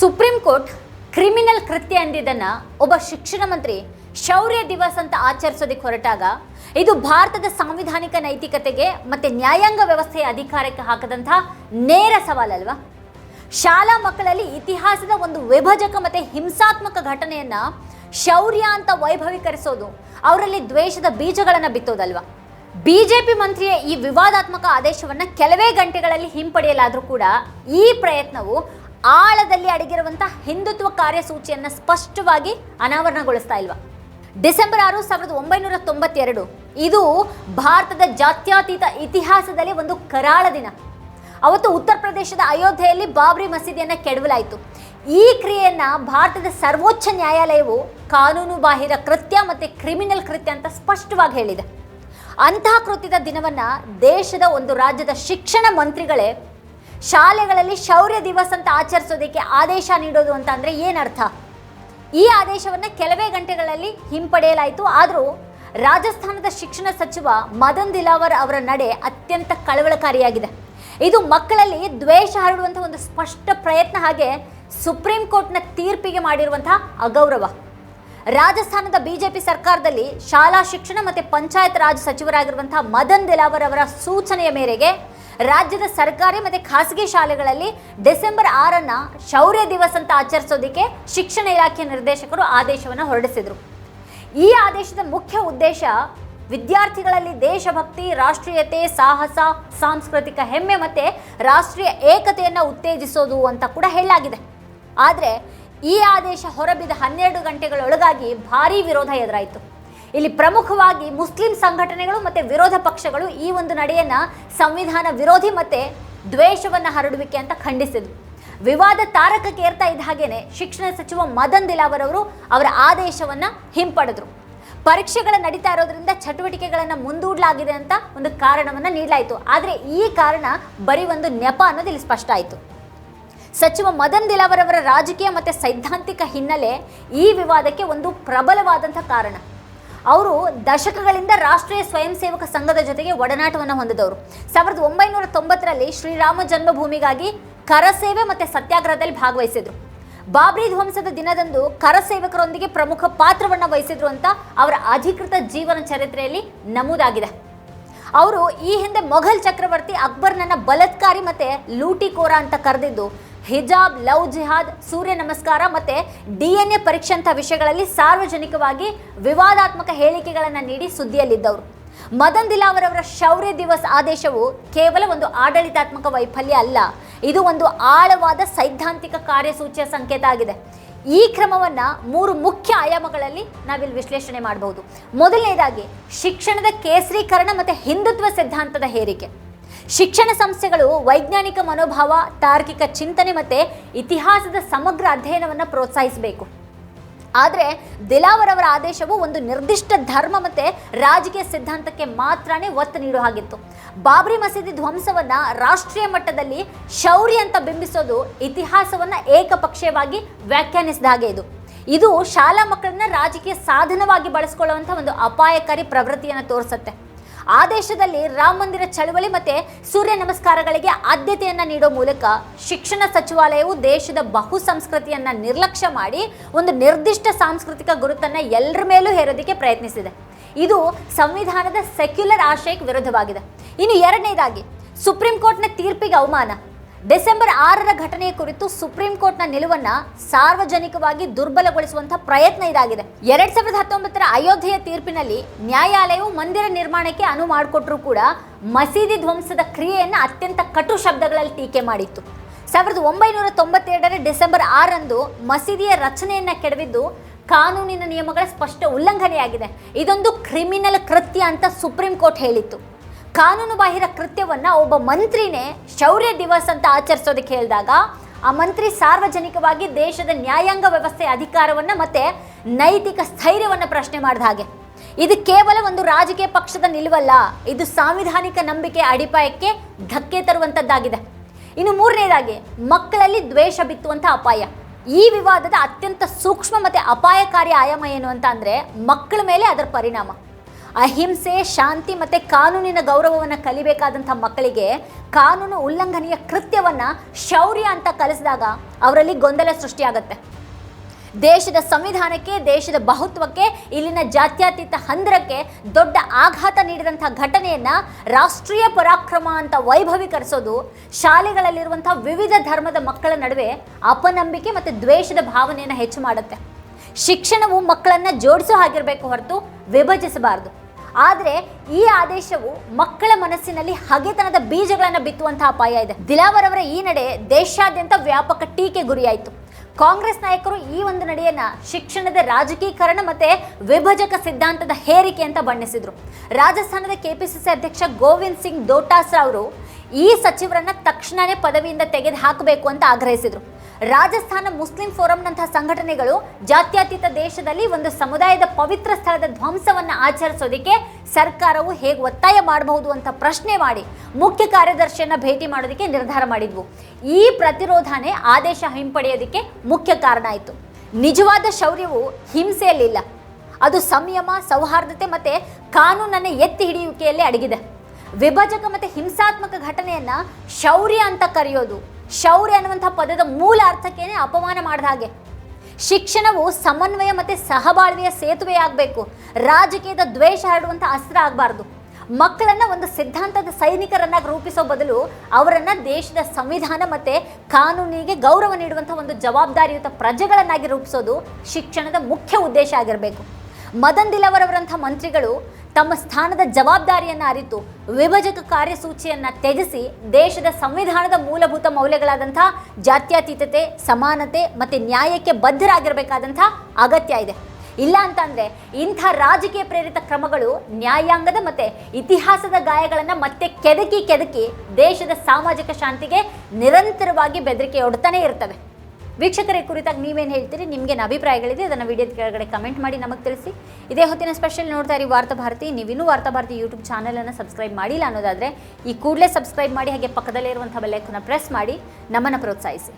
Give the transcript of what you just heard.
Supreme court criminal ಕೃತ್ಯ ಎಂದಿದ್ದನ್ನು ಒಬ್ಬ ಶಿಕ್ಷಣ ಮಂತ್ರಿ ಶೌರ್ಯ ದಿವಸ್ ಅಂತ ಆಚರಿಸೋದಕ್ಕೆ ಹೊರಟಾಗ ಇದು ಭಾರತದ ಸಾಂವಿಧಾನಿಕ ನೈತಿಕತೆಗೆ ಮತ್ತೆ ನ್ಯಾಯಾಂಗ ವ್ಯವಸ್ಥೆಯ ಅಧಿಕಾರಕ್ಕೆ ಹಾಕದಂತಹ ನೇರ ಸವಾಲಲ್ವಾ? ಶಾಲಾ ಮಕ್ಕಳಲ್ಲಿ ಇತಿಹಾಸದ ಒಂದು ವಿಭಜಕ ಮತ್ತೆ ಹಿಂಸಾತ್ಮಕ ಘಟನೆಯನ್ನ ಶೌರ್ಯ ಅಂತ ವೈಭವೀಕರಿಸೋದು, ಅವರಲ್ಲಿ ದ್ವೇಷದ ಬೀಜಗಳನ್ನು ಬಿತ್ತೋದಲ್ವಾ? ಬಿಜೆಪಿ ಮಂತ್ರಿಯ ಈ ವಿವಾದಾತ್ಮಕ ಆದೇಶವನ್ನ ಕೆಲವೇ ಗಂಟೆಗಳಲ್ಲಿ ಹಿಂಪಡೆಯಲಾದರೂ ಕೂಡ ಈ ಪ್ರಯತ್ನವು ಆಳದಲ್ಲಿ ಅಡಗಿರುವಂಥ ಹಿಂದುತ್ವ ಕಾರ್ಯಸೂಚಿಯನ್ನ ಸ್ಪಷ್ಟವಾಗಿ ಅನಾವರಣಗೊಳಿಸ್ತಾ ಇಲ್ವಾ? ಡಿಸೆಂಬರ್ ಆರು ಸಾವಿರದ ಒಂಬೈನೂರ ತೊಂಬತ್ತೆರಡು. ಇದು ಭಾರತದ ಜಾತ್ಯಾತೀತ ಇತಿಹಾಸದಲ್ಲಿ ಒಂದು ಕರಾಳ ದಿನ. ಅವತ್ತು ಉತ್ತರ ಪ್ರದೇಶದ ಅಯೋಧ್ಯೆಯಲ್ಲಿ ಬಾಬ್ರಿ ಮಸೀದಿಯನ್ನ ಕೆಡವಲಾಯಿತು. ಈ ಕ್ರಿಯೆಯನ್ನು ಭಾರತದ ಸರ್ವೋಚ್ಚ ನ್ಯಾಯಾಲಯವು ಕಾನೂನು ಬಾಹಿರ ಕೃತ್ಯ ಮತ್ತೆ ಕ್ರಿಮಿನಲ್ ಕೃತ್ಯ ಅಂತ ಸ್ಪಷ್ಟವಾಗಿ ಹೇಳಿದೆ. ಅಂತಹ ಕೃತ್ಯದ ದಿನವನ್ನ ದೇಶದ ಒಂದು ರಾಜ್ಯದ ಶಿಕ್ಷಣ ಮಂತ್ರಿಗಳೇ ಶಾಲೆಗಳಲ್ಲಿ ಶೌರ್ಯ ದಿವಸ್ ಅಂತ ಆಚರಿಸೋದಕ್ಕೆ ಆದೇಶ ನೀಡೋದು ಅಂತ ಅಂದರೆ ಏನರ್ಥ? ಈ ಆದೇಶವನ್ನು ಕೆಲವೇ ಗಂಟೆಗಳಲ್ಲಿ ಹಿಂಪಡೆಯಲಾಯಿತು. ಆದರೂ ರಾಜಸ್ಥಾನದ ಶಿಕ್ಷಣ ಸಚಿವ ಮದನ್ ದಿಲಾವರ್ ಅವರ ನಡೆ ಅತ್ಯಂತ ಕಳವಳಕಾರಿಯಾಗಿದೆ. ಇದು ಮಕ್ಕಳಲ್ಲಿ ದ್ವೇಷ ಹರಡುವಂಥ ಒಂದು ಸ್ಪಷ್ಟ ಪ್ರಯತ್ನ ಹಾಗೆ ಸುಪ್ರೀಂ ಕೋರ್ಟ್ನ ತೀರ್ಪಿಗೆ ಮಾಡಿರುವಂತಹ ಅಗೌರವ. ರಾಜಸ್ಥಾನದ ಬಿಜೆಪಿ ಸರ್ಕಾರದಲ್ಲಿ ಶಾಲಾ ಶಿಕ್ಷಣ ಮತ್ತು ಪಂಚಾಯತ್ ರಾಜ್ ಸಚಿವರಾಗಿರುವಂತಹ ಮದನ್ ದಿಲಾವರ್ ಅವರ ಸೂಚನೆಯ ಮೇರೆಗೆ ರಾಜ್ಯದ ಸರ್ಕಾರಿ ಮತ್ತು ಖಾಸಗಿ ಶಾಲೆಗಳಲ್ಲಿ ಡಿಸೆಂಬರ್ ಆರನ್ನು ಶೌರ್ಯ ದಿವಸ ಅಂತ ಆಚರಿಸೋದಕ್ಕೆ ಶಿಕ್ಷಣ ಇಲಾಖೆ ನಿರ್ದೇಶಕರು ಆದೇಶವನ್ನು ಹೊರಡಿಸಿದರು. ಈ ಆದೇಶದ ಮುಖ್ಯ ಉದ್ದೇಶ ವಿದ್ಯಾರ್ಥಿಗಳಲ್ಲಿ ದೇಶಭಕ್ತಿ, ರಾಷ್ಟ್ರೀಯತೆ, ಸಾಹಸ, ಸಾಂಸ್ಕೃತಿಕ ಹೆಮ್ಮೆ ಮತ್ತೆ ರಾಷ್ಟ್ರೀಯ ಏಕತೆಯನ್ನು ಉತ್ತೇಜಿಸೋದು ಅಂತ ಕೂಡ ಹೇಳಲಾಗಿದೆ. ಆದರೆ ಈ ಆದೇಶ ಹೊರಬಿದ್ದ ಹನ್ನೆರಡು ಗಂಟೆಗಳೊಳಗಾಗಿ ಭಾರೀ ವಿರೋಧ ಎದುರಾಯಿತು. ಇಲ್ಲಿ ಪ್ರಮುಖವಾಗಿ ಮುಸ್ಲಿಂ ಸಂಘಟನೆಗಳು ಮತ್ತೆ ವಿರೋಧ ಪಕ್ಷಗಳು ಈ ಒಂದು ನಡೆಯನ್ನ ಸಂವಿಧಾನ ವಿರೋಧಿ ಮತ್ತೆ ದ್ವೇಷವನ್ನ ಹರಡುವಿಕೆ ಅಂತ ಖಂಡಿಸಿದ್ರು. ವಿವಾದ ತಾರಕಕ್ಕೆ ಏರ್ತಾ ಇದ್ದ ಹಾಗೇನೆ ಶಿಕ್ಷಣ ಸಚಿವ ಮದನ್ ದಿಲಾವರ್ ಅವರು ಅವರ ಆದೇಶವನ್ನ ಹಿಂಪಡೆದ್ರು. ಪರೀಕ್ಷೆಗಳ ನಡೀತಾ ಇರೋದ್ರಿಂದ ಚಟುವಟಿಕೆಗಳನ್ನ ಮುಂದೂಡಲಾಗಿದೆ ಅಂತ ಒಂದು ಕಾರಣವನ್ನ ನೀಡಲಾಯಿತು. ಆದರೆ ಈ ಕಾರಣ ಬರೀ ಒಂದು ನೆಪ ಅನ್ನೋದು ಇಲ್ಲಿ ಸ್ಪಷ್ಟ ಆಯಿತು. ಸಚಿವ ಮದನ್ ದಿಲಾವರ್ ಅವರ ರಾಜಕೀಯ ಮತ್ತು ಸೈದ್ಧಾಂತಿಕ ಹಿನ್ನೆಲೆ ಈ ವಿವಾದಕ್ಕೆ ಒಂದು ಪ್ರಬಲವಾದಂಥ ಕಾರಣ. ಅವರು ದಶಕಗಳಿಂದ ರಾಷ್ಟ್ರೀಯ ಸ್ವಯಂ ಸೇವಕ ಸಂಘದ ಜೊತೆಗೆ ಒಡನಾಟವನ್ನು ಹೊಂದಿದವರು. ಸಾವಿರದ ಒಂಬೈನೂರ ತೊಂಬತ್ತರಲ್ಲಿ ಶ್ರೀರಾಮ ಜನ್ಮಭೂಮಿಗಾಗಿ ಕರಸೇವೆ ಮತ್ತು ಸತ್ಯಾಗ್ರಹದಲ್ಲಿ ಭಾಗವಹಿಸಿದ್ರು. ಬಾಬ್ರಿ ಧ್ವಂಸದ ದಿನದಂದು ಕರಸೇವಕರೊಂದಿಗೆ ಪ್ರಮುಖ ಪಾತ್ರವನ್ನು ವಹಿಸಿದ್ರು ಅಂತ ಅವರ ಅಧಿಕೃತ ಜೀವನ ಚರಿತ್ರೆಯಲ್ಲಿ ನಮೂದಾಗಿದೆ. ಅವರು ಈ ಹಿಂದೆ ಮೊಘಲ್ ಚಕ್ರವರ್ತಿ ಅಕ್ಬರ್ನನ್ನ ಬಲತ್ಕಾರಿ ಮತ್ತು ಲೂಟಿಕೋರ ಅಂತ ಕರೆದಿದ್ದು ಹಿಜಾಬ್, ಲವ್ ಜಿಹಾದ್, ಸೂರ್ಯ ನಮಸ್ಕಾರ ಮತ್ತು ಡಿ ಎನ್ ಎ ಪರೀಕ್ಷೆ ಅಂಥ ವಿಷಯಗಳಲ್ಲಿ ಸಾರ್ವಜನಿಕವಾಗಿ ವಿವಾದಾತ್ಮಕ ಹೇಳಿಕೆಗಳನ್ನು ನೀಡಿ ಸುದ್ದಿಯಲ್ಲಿದ್ದವರು. ಮದನ್ ದಿಲಾವರ್ ಶೌರ್ಯ ದಿವಸ್ ಆದೇಶವು ಕೇವಲ ಒಂದು ಆಡಳಿತಾತ್ಮಕ ವೈಫಲ್ಯ ಅಲ್ಲ, ಇದು ಒಂದು ಆಳವಾದ ಸೈದ್ಧಾಂತಿಕ ಕಾರ್ಯಸೂಚಿಯ ಸಂಕೇತ ಆಗಿದೆ. ಈ ಕ್ರಮವನ್ನು ಮೂರು ಮುಖ್ಯ ಆಯಾಮಗಳಲ್ಲಿ ನಾವಿಲ್ಲಿ ವಿಶ್ಲೇಷಣೆ ಮಾಡಬಹುದು ಮೊದಲನೇದಾಗಿ, ಶಿಕ್ಷಣದ ಕೇಸರೀಕರಣ ಮತ್ತು ಹಿಂದುತ್ವ ಸಿದ್ಧಾಂತದ ಹೇರಿಕೆ. ಶಿಕ್ಷಣ ಸಂಸ್ಥೆಗಳು ವೈಜ್ಞಾನಿಕ ಮನೋಭಾವ, ತಾರ್ಕಿಕ ಚಿಂತನೆ ಮತ್ತು ಇತಿಹಾಸದ ಸಮಗ್ರ ಅಧ್ಯಯನವನ್ನು ಪ್ರೋತ್ಸಾಹಿಸಬೇಕು. ಆದರೆ ದಿಲಾವರ್ ಅವರ ಆದೇಶವು ಒಂದು ನಿರ್ದಿಷ್ಟ ಧರ್ಮ ಮತ್ತು ರಾಜಕೀಯ ಸಿದ್ಧಾಂತಕ್ಕೆ ಮಾತ್ರನೇ ಒತ್ತು ನೀಡುವ ಹಾಗಿತ್ತು. ಬಾಬ್ರಿ ಮಸೀದಿ ಧ್ವಂಸವನ್ನು ರಾಷ್ಟ್ರೀಯ ಮಟ್ಟದಲ್ಲಿ ಶೌರ್ಯ ಅಂತ ಬಿಂಬಿಸೋದು ಇತಿಹಾಸವನ್ನ ಏಕಪಕ್ಷೀಯವಾಗಿ ವ್ಯಾಖ್ಯಾನಿಸಿದ ಹಾಗೆ ಇದು. ಇದು ಶಾಲಾ ಮಕ್ಕಳನ್ನ ರಾಜಕೀಯ ಸಾಧನವಾಗಿ ಬಳಸ್ಕೊಳ್ಳುವಂಥ ಒಂದು ಅಪಾಯಕಾರಿ ಪ್ರವೃತ್ತಿಯನ್ನು ತೋರಿಸುತ್ತೆ. ಆದೇಶದಲ್ಲಿ ರಾಮ ಮಂದಿರ ಚಳವಳಿ ಮತ್ತೆ ಸೂರ್ಯ ನಮಸ್ಕಾರಗಳಿಗೆ ಆದ್ಯತೆಯನ್ನು ನೀಡೋ ಮೂಲಕ ಶಿಕ್ಷಣ ಸಚಿವಾಲಯವು ದೇಶದ ಬಹು ಸಂಸ್ಕೃತಿಯನ್ನ ನಿರ್ಲಕ್ಷ್ಯ ಮಾಡಿ ಒಂದು ನಿರ್ದಿಷ್ಟ ಸಾಂಸ್ಕೃತಿಕ ಗುರುತನ್ನ ಎಲ್ಲರ ಮೇಲೂ ಹೇರೋದಕ್ಕೆ ಪ್ರಯತ್ನಿಸಿದೆ. ಇದು ಸಂವಿಧಾನದ ಸೆಕ್ಯುಲರ್ ಆಶಯಕ್ಕೆ ವಿರುದ್ಧವಾಗಿದೆ. ಇನ್ನು ಎರಡನೇದಾಗಿ, ಸುಪ್ರೀಂ ಕೋರ್ಟ್ನ ತೀರ್ಪಿಗೆ ಅವಮಾನ. ಡಿಸೆಂಬರ್ ಆರರ ಘಟನೆಯ ಕುರಿತು ಸುಪ್ರೀಂ ಕೋರ್ಟ್ನ ನಿಲುವನ್ನ ಸಾರ್ವಜನಿಕವಾಗಿ ದುರ್ಬಲಗೊಳಿಸುವಂತಹ ಪ್ರಯತ್ನ ಇದಾಗಿದೆ. ಎರಡ್ ಸಾವಿರದ ಹತ್ತೊಂಬತ್ತರ ಅಯೋಧ್ಯೆಯ ತೀರ್ಪಿನಲ್ಲಿ ನ್ಯಾಯಾಲಯವು ಮಂದಿರ ನಿರ್ಮಾಣಕ್ಕೆ ಅನುವು ಮಾಡಿಕೊಟ್ರೂ ಕೂಡ ಮಸೀದಿ ಧ್ವಂಸದ ಕ್ರಿಯೆಯನ್ನ ಅತ್ಯಂತ ಕಟು ಶಬ್ದಗಳಲ್ಲಿ ಟೀಕೆ ಮಾಡಿತ್ತು. ಸಾವಿರದ ಒಂಬೈನೂರ ತೊಂಬತ್ತೆರಡರ ಡಿಸೆಂಬರ್ ಆರಂದು ಮಸೀದಿಯ ರಚನೆಯನ್ನ ಕೆಡವಿದ್ದು ಕಾನೂನಿನ ನಿಯಮಗಳ ಸ್ಪಷ್ಟ ಉಲ್ಲಂಘನೆಯಾಗಿದೆ. ಇದೊಂದು ಕ್ರಿಮಿನಲ್ ಕೃತ್ಯ ಅಂತ ಸುಪ್ರೀಂ ಕೋರ್ಟ್ ಹೇಳಿತ್ತು. ಕಾನೂನು ಬಾಹಿರ ಕೃತ್ಯವನ್ನ ಒಬ್ಬ ಮಂತ್ರಿನೇ ಶೌರ್ಯ ದಿವಸ್ ಅಂತ ಆಚರಿಸೋದಕ್ಕೆ ಹೇಳಿದಾಗ, ಆ ಮಂತ್ರಿ ಸಾರ್ವಜನಿಕವಾಗಿ ದೇಶದ ನ್ಯಾಯಾಂಗ ವ್ಯವಸ್ಥೆ ಅಧಿಕಾರವನ್ನ ಮತ್ತೆ ನೈತಿಕ ಸ್ಥೈರ್ಯವನ್ನ ಪ್ರಶ್ನೆ ಮಾಡಿದ ಹಾಗೆ. ಇದು ಕೇವಲ ಒಂದು ರಾಜಕೀಯ ಪಕ್ಷದ ನಿಲುವಲ್ಲ, ಇದು ಸಾಂವಿಧಾನಿಕ ನಂಬಿಕೆ ಅಡಿಪಾಯಕ್ಕೆ ಧಕ್ಕೆ ತರುವಂತದ್ದಾಗಿದೆ. ಇನ್ನು ಮೂರನೇದಾಗಿ, ಮಕ್ಕಳಲ್ಲಿ ದ್ವೇಷ ಬಿತ್ತುವಂಥ ಅಪಾಯ. ಈ ವಿವಾದದ ಅತ್ಯಂತ ಸೂಕ್ಷ್ಮ ಮತ್ತು ಅಪಾಯಕಾರಿ ಆಯಾಮ ಏನು ಅಂತ ಅಂದರೆ ಮಕ್ಕಳ ಮೇಲೆ ಅದರ ಪರಿಣಾಮ. ಅಹಿಂಸೆ, ಶಾಂತಿ ಮತ್ತು ಕಾನೂನಿನ ಗೌರವವನ್ನು ಕಲಿಬೇಕಾದಂಥ ಮಕ್ಕಳಿಗೆ ಕಾನೂನು ಉಲ್ಲಂಘನೆಯ ಕೃತ್ಯವನ್ನು ಶೌರ್ಯ ಅಂತ ಕಲಿಸಿದಾಗ ಅವರಲ್ಲಿ ಗೊಂದಲ ಸೃಷ್ಟಿಯಾಗತ್ತೆ. ದೇಶದ ಸಂವಿಧಾನಕ್ಕೆ, ದೇಶದ ಬಹುತ್ವಕ್ಕೆ, ಇಲ್ಲಿನ ಜಾತ್ಯತೀತ ಹಂದರಕ್ಕೆ ದೊಡ್ಡ ಆಘಾತ ನೀಡಿದಂಥ ಘಟನೆಯನ್ನು ರಾಷ್ಟ್ರೀಯ ಪರಾಕ್ರಮ ಅಂತ ವೈಭವೀಕರಿಸೋದು, ಶಾಲೆಗಳಲ್ಲಿರುವಂಥ ವಿವಿಧ ಧರ್ಮದ ಮಕ್ಕಳ ನಡುವೆ ಅಪನಂಬಿಕೆ ಮತ್ತು ದ್ವೇಷದ ಭಾವನೆಯನ್ನು ಹೆಚ್ಚು ಮಾಡುತ್ತೆ. ಶಿಕ್ಷಣವು ಮಕ್ಕಳನ್ನು ಜೋಡಿಸೋ ಹಾಗಿರಬೇಕು ಹೊರತು ವಿಭಜಿಸಬಾರದು. ಆದರೆ ಈ ಆದೇಶವು ಮಕ್ಕಳ ಮನಸ್ಸಿನಲ್ಲಿ ಹಗೆತನದ ಬೀಜಗಳನ್ನು ಬಿತ್ತುವಂತಹ ಅಪಾಯ ಇದೆ. ದಿಲಾವರ್ ಅವರ ಈ ನಡೆ ದೇಶಾದ್ಯಂತ ವ್ಯಾಪಕ ಟೀಕೆ ಗುರಿಯಾಯಿತು. ಕಾಂಗ್ರೆಸ್ ನಾಯಕರು ಈ ಒಂದು ನಡೆಯನ್ನ ಶಿಕ್ಷಣದ ರಾಜಕೀಕರಣ ಮತ್ತೆ ವಿಭಜಕ ಸಿದ್ಧಾಂತದ ಹೇರಿಕೆ ಅಂತ ಬಣ್ಣಿಸಿದರು. ರಾಜಸ್ಥಾನದ ಕೆಪಿಸಿಸಿ ಅಧ್ಯಕ್ಷ ಗೋವಿಂದ್ ಸಿಂಗ್ ದೋಟಾಸ್ರಾ ಅವರು ಈ ಸಚಿವರನ್ನ ತಕ್ಷಣವೇ ಪದವಿಯಿಂದ ತೆಗೆದು ಹಾಕಬೇಕು ಅಂತ ಆಗ್ರಹಿಸಿದರು. ರಾಜಸ್ಥಾನ ಮುಸ್ಲಿಂ ಫೋರಂನಂತಹ ಸಂಘಟನೆಗಳು ಜಾತ್ಯತೀತ ದೇಶದಲ್ಲಿ ಒಂದು ಸಮುದಾಯದ ಪವಿತ್ರ ಸ್ಥಳದ ಧ್ವಂಸವನ್ನು ಆಚರಿಸೋದಕ್ಕೆ ಸರ್ಕಾರವು ಹೇಗೆ ಒತ್ತಾಯ ಮಾಡಬಹುದು ಅಂತ ಪ್ರಶ್ನೆ ಮಾಡಿ ಮುಖ್ಯ ಕಾರ್ಯದರ್ಶಿಯನ್ನ ಭೇಟಿ ಮಾಡೋದಕ್ಕೆ ನಿರ್ಧಾರ ಮಾಡಿದ್ವು. ಈ ಪ್ರತಿರೋಧನೆ ಆದೇಶ ಹಿಂಪಡೆಯೋದಕ್ಕೆ ಮುಖ್ಯ ಕಾರಣ ಆಯಿತು. ನಿಜವಾದ ಶೌರ್ಯವು ಹಿಂಸೆಯಲ್ಲಿಲ್ಲ. ಅದು ಸಂಯಮ, ಸೌಹಾರ್ದತೆ ಮತ್ತೆ ಕಾನೂನನ್ನು ಎತ್ತಿ ಹಿಡಿಯುವಿಕೆಯಲ್ಲಿ ಅಡಗಿದೆ. ವಿಭಜಕ ಮತ್ತು ಹಿಂಸಾತ್ಮಕ ಘಟನೆಯನ್ನ ಶೌರ್ಯ ಅಂತ ಕರೆಯೋದು. ಶೌರ್ಯ ಅನ್ನುವಂಥ ಪದದ ಮೂಲ ಅರ್ಥಕ್ಕೇನೆ ಅಪಮಾನ ಮಾಡಿದ ಹಾಗೆ. ಶಿಕ್ಷಣವು ಸಮನ್ವಯ ಮತ್ತು ಸಹಬಾಳ್ವೆಯ ಸೇತುವೆ ಆಗಬೇಕು. ರಾಜಕೀಯದ ದ್ವೇಷ ಹರಡುವಂಥ ಅಸ್ತ್ರ ಆಗಬಾರ್ದು. ಮಕ್ಕಳನ್ನ ಒಂದು ಸಿದ್ಧಾಂತದ ಸೈನಿಕರನ್ನಾಗಿ ರೂಪಿಸೋ ಬದಲು ಅವರನ್ನು ದೇಶದ ಸಂವಿಧಾನ ಮತ್ತೆ ಕಾನೂನಿಗೆ ಗೌರವ ನೀಡುವಂಥ ಒಂದು ಜವಾಬ್ದಾರಿಯುತ ಪ್ರಜೆಗಳನ್ನಾಗಿ ರೂಪಿಸೋದು ಶಿಕ್ಷಣದ ಮುಖ್ಯ ಉದ್ದೇಶ ಆಗಿರಬೇಕು. ಮದನ್ ದಿಲವರವರಂಥ ಮಂತ್ರಿಗಳು ತಮ್ಮ ಸ್ಥಾನದ ಜವಾಬ್ದಾರಿಯನ್ನು ಅರಿತು ವಿಭಜಕ ಕಾರ್ಯಸೂಚಿಯನ್ನು ತ್ಯಜಿಸಿ ದೇಶದ ಸಂವಿಧಾನದ ಮೂಲಭೂತ ಮೌಲ್ಯಗಳಾದಂಥ ಜಾತ್ಯತೀತತೆ, ಸಮಾನತೆ ಮತ್ತು ನ್ಯಾಯಕ್ಕೆ ಬದ್ಧರಾಗಿರಬೇಕಾದಂಥ ಅಗತ್ಯ ಇದೆ. ಇಲ್ಲ ಅಂತಂದರೆ ಇಂಥ ರಾಜಕೀಯ ಪ್ರೇರಿತ ಕ್ರಮಗಳು ನ್ಯಾಯಾಂಗದ ಮತ್ತೆ ಇತಿಹಾಸದ ಗಾಯಗಳನ್ನು ಮತ್ತೆ ಕೆದಕಿ ಕೆದಕಿ ದೇಶದ ಸಾಮಾಜಿಕ ಶಾಂತಿಗೆ ನಿರಂತರವಾಗಿ ಬೆದರಿಕೆ ಒಡ್ತಾನೆ ಇರ್ತವೆ. ವೀಕ್ಷಕರ, ಕುರಿತಾಗಿ ನೀವೇನು ಹೇಳ್ತೀರಿ? ನಿಮಗೇನು ಅಭಿಪ್ರಾಯಗಳಿದೆ? ಅದನ್ನು ವಿಡಿಯೋದ ಕೆಳಗಡೆ ಕಮೆಂಟ್ ಮಾಡಿ ನಮಗೆ ತಿಳಿಸಿ. ಇದೇ ಹೊತ್ತಿನ ಸ್ಪೆಷಲ್ ನೋಡ್ತಾ ಇರಿ ವಾರ್ತಾ ಭಾರತಿ. ನೀವಿನ್ನೂ ವಾರ್ತಾ ಭಾರತಿ ಯೂಟ್ಯೂಬ್ ಚಾನಲನ್ನು ಸಬ್ಸ್ಕ್ರೈಬ್ ಮಾಡಿಲ್ಲ ಅನ್ನೋದಾದರೆ ಈ ಕೂಡಲೇ ಸಬ್ಸ್ಕ್ರೈಬ್ ಮಾಡಿ, ಹಾಗೆ ಪಕ್ಕದಲ್ಲೇ ಇರುವಂಥ ಬೆಲ್ಲೈಕನ್ನ ಪ್ರೆಸ್ ಮಾಡಿ ನಮ್ಮನ್ನು ಪ್ರೋತ್ಸಾಹಿಸಿ.